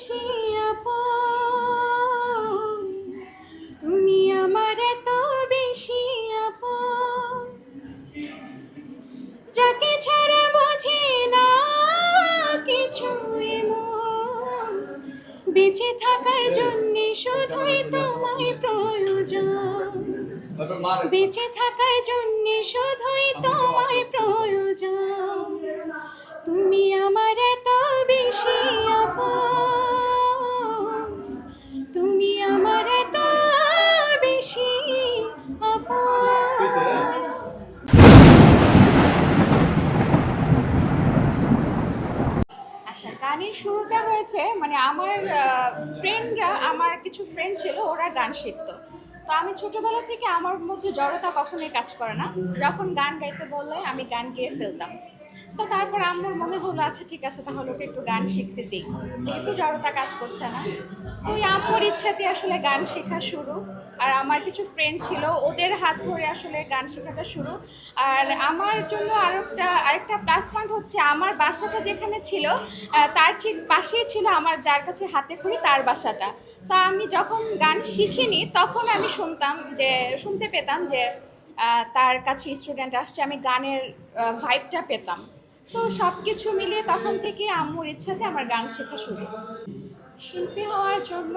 বেশি আপন তুমি আমার এত বেশি আপন যাকে ছাড়া বোঝে না কিছু এমন বেঁচে থাকার জন্যে শুধুই তোমায় প্রয়োজন বেঁচে থাকার জন্যে শুধুই তোমায় প্রয়োজন তুমি আমার এত বেশি আপন গানের শুরুটা হয়েছে মানে আমার ফ্রেন্ডরা আমার কিছু ফ্রেন্ড ছিল, ওরা গান শিখতো। তো আমি ছোটবেলা থেকে আমার মধ্যে জড়তা কখনোই কাজ করে না। যখন গান গাইতে বললে, আমি গান গেয়ে ফেলতাম। তো তারপর আমার মনে হলো আচ্ছা ঠিক আছে, তাহলে ওকে একটু গান শিখতে দিই। যেহেতু জড়তা কাজ করছে না। তো ওই আম্মুর ইচ্ছাতে আসলে গান শেখা শুরু। আর আমার কিছু ফ্রেন্ড ছিল, ওদের হাত ধরে আসলে গান শেখাটা শুরু। আর আমার জন্য আরেকটা আরেকটা প্লাস পয়েন্ট হচ্ছে আমার বাসাটা যেখানে ছিল তার ঠিক পাশেই ছিল আমার যার কাছে হাতে খড়ি, তার বাসাটা। তো আমি যখন গান শিখিনি, তখন আমি শুনতাম যে, শুনতে পেতাম যে তার কাছে স্টুডেন্ট আসছে, আমি গানের ভাইবটা পেতাম। তো সব কিছু মিলিয়ে তখন থেকে আম্মুর ইচ্ছাতে আমার গান শেখা শুরু। শিল্পী হওয়ার জন্য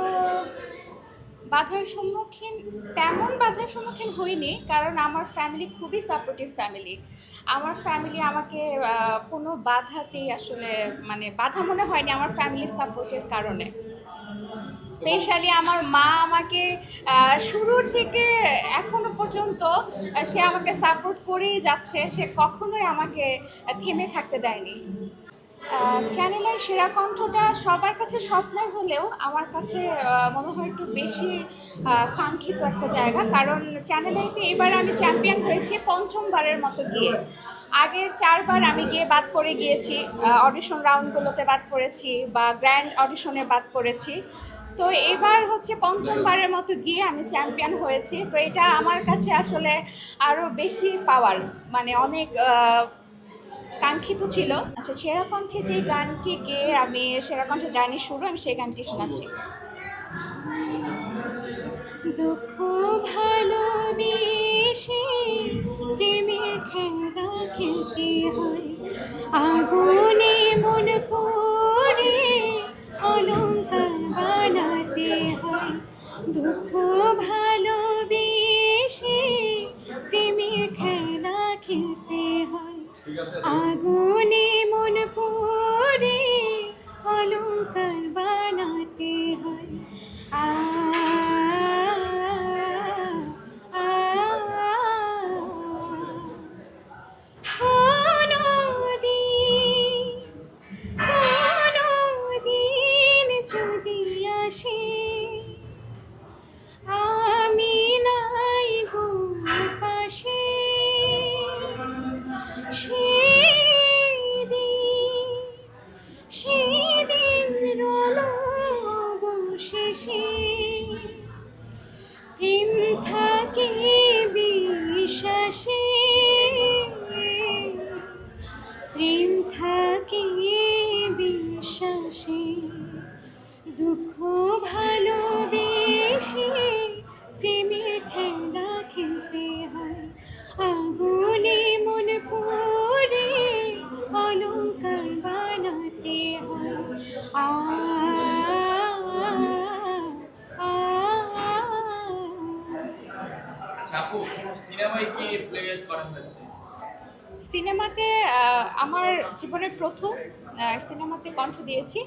বাধার সম্মুখীন, তেমন বাধার সম্মুখীন হইনি, কারণ আমার ফ্যামিলি খুবই সাপোর্টিভ ফ্যামিলি আমার ফ্যামিলি আমাকে কোনো বাধাতেই আসলে মানে বাধা মনে হয়নি আমার ফ্যামিলির সাপোর্টের কারণে। স্পেশালি আমার মা আমাকে শুরুর থেকে এখনও পর্যন্ত সে আমাকে সাপোর্ট করেই যাচ্ছে, সে কখনোই আমাকে থেমে থাকতে দেয়নি। চ্যানেলের সেরা কণ্ঠটা সবার কাছে স্বপ্নের হলেও আমার কাছে মনে হয় একটু বেশি কাঙ্ক্ষিত একটা জায়গা। কারণ চ্যানেলাইতে এবার আমি চ্যাম্পিয়ন হয়েছি পঞ্চমবারের মতো গিয়ে। আগের চারবার আমি গিয়ে বাদ পড়ে গিয়েছি অডিশন রাউন্ডগুলোতে বাদ পড়েছি বা গ্র্যান্ড অডিশনে বাদ পড়েছি। তো এবার হচ্ছে পঞ্চমবারের মতো গিয়ে আমি চ্যাম্পিয়ন হয়েছি। তো এটা আমার কাছে আসলে আরও বেশি পাওয়ার মানে অনেক কাঙ্ক্ষিত ছিল। আচ্ছা সেরা কণ্ঠে যে গানটি গেয়ে আমি সেরা কণ্ঠে জানি শুরু, আমি সেই গানটি শোনাচ্ছি। দুঃখ ভালোবেসে প্রেমের খেলা খেলতে হয়। আগুনে মন পড়ে অলঙ্কার বানাতে হয়। দুঃখ ভালোবেসে প্রেমের খেলা খেলতে হয়। আগুনে মন পড়ে অলঙ্কার সেদিন রল অবশেষে সিনেমাতে আমার জীবনের প্রথম সিনেমাতে কণ্ঠ দিয়েছি।